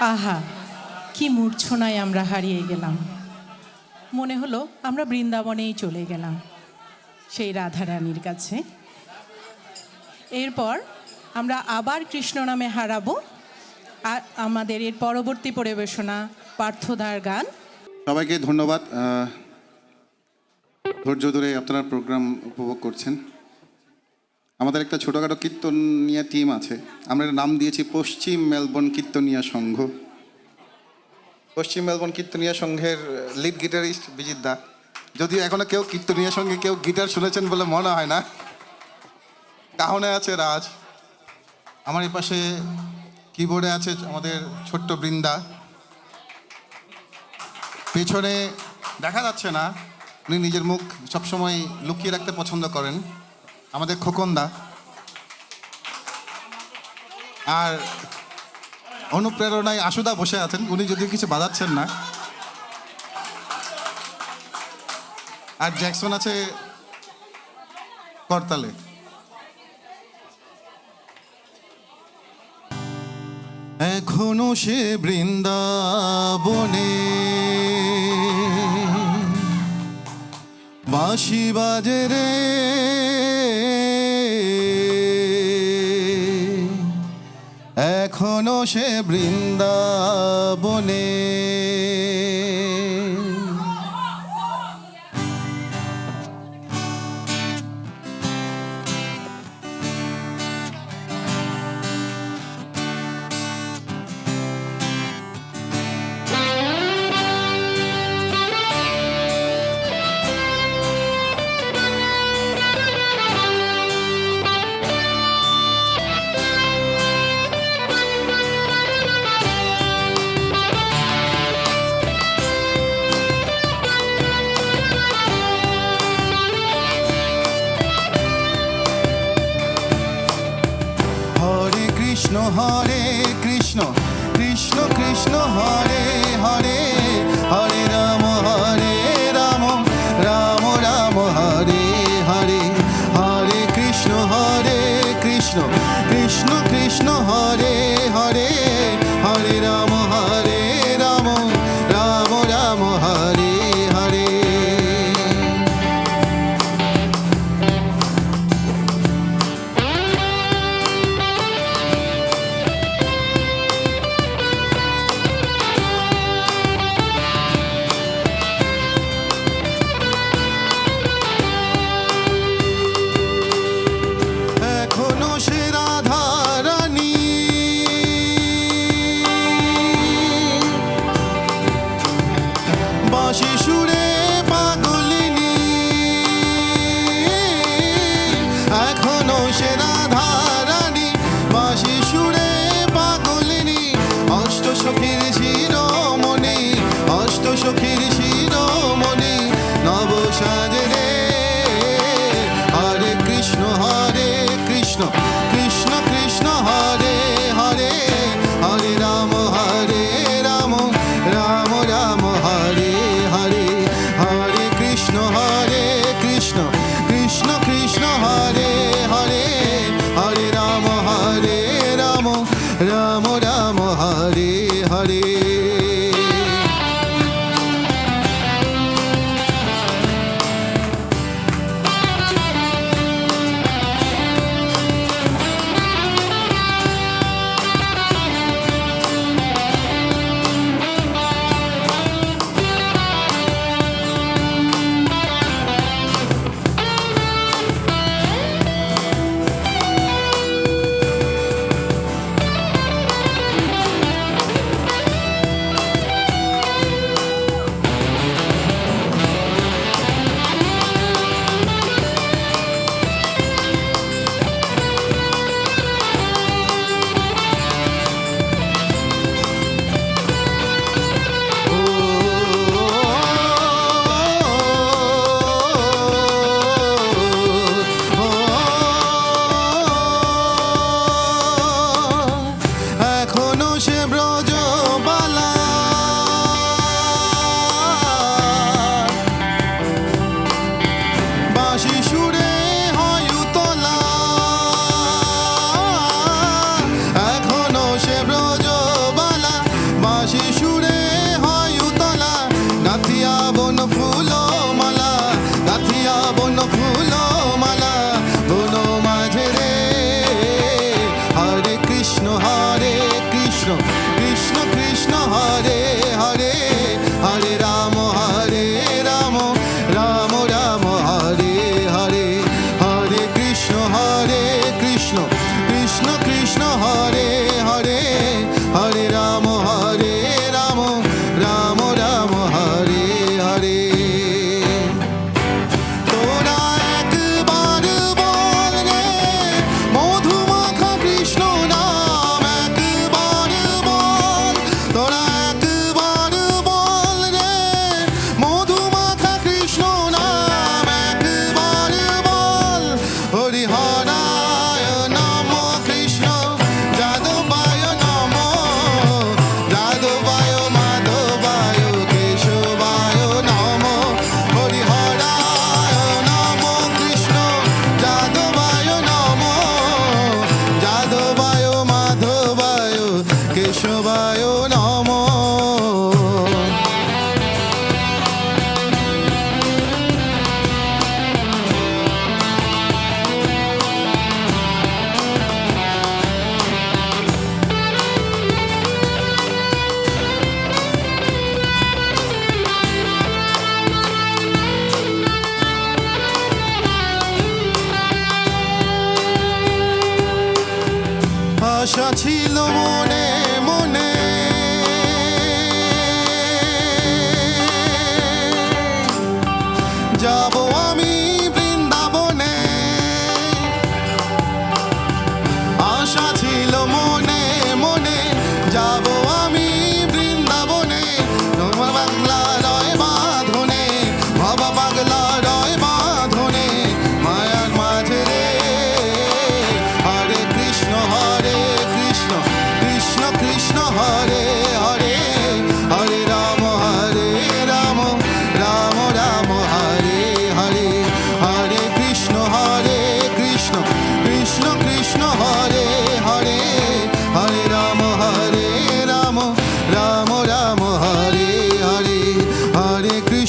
আহা, কি মূর্ছনায় আমরা হারিয়ে গেলাম। মনে হলো আমরা বৃন্দাবনেই চলে গেলাম, সেই রাধারানীর কাছে। এরপর আমরা আবার কৃষ্ণ নামে হারাবো, আর আমাদের এর পরবর্তী পরিবেশনা পার্থদার গান। সবাইকে ধন্যবাদ। ধৈর্য ধরে আপনারা প্রোগ্রাম উপভোগ করছেন। আমাদের একটা ছোটোখাটো কীর্তনিয়া টিম আছে। আমরা নাম দিয়েছি পশ্চিম মেলবোর্ন কীর্তনিয়া সংঘ। পশ্চিম মেলবোর্ন কীর্তনিয়া সংঘের লিড গিটারিস্ট বিজিত দা। যদিও এখনও কেউ কীর্তনিয়া সঙ্গে কেউ গিটার শুনেছেন বলে মনে হয় না। কাহনে আছে রাজ। আমার এই পাশে কিবোর্ডে আছে আমাদের ছোট্ট বৃন্দা। পেছনে দেখা যাচ্ছে না। উনি নিজের মুখ সবসময় লুকিয়ে রাখতে পছন্দ করেন। আমাদের খোকনদা। আর অনুপ্রেরণায় আশুদা বসে আছেন, উনি যদিও কিছু বাজাচ্ছেন না। আর জ্যাকসন আছে করতালে। এখনও সে বৃন্দাবনে। বাঁশি বাজে রে। এখনও সে বৃন্দাবনে। বাঁশি সুরে পাগলিনী। এখনও সে রাধারানী বাঁশি সুরে পাগলিনী। অষ্ট সখীর শিরোমণি, অষ্ট সখীর শিরোমণি, নব সাজে রে হরে কৃষ্ণ হরে কৃষ্ণ। কৃষ্ণ আশা ছিল মনে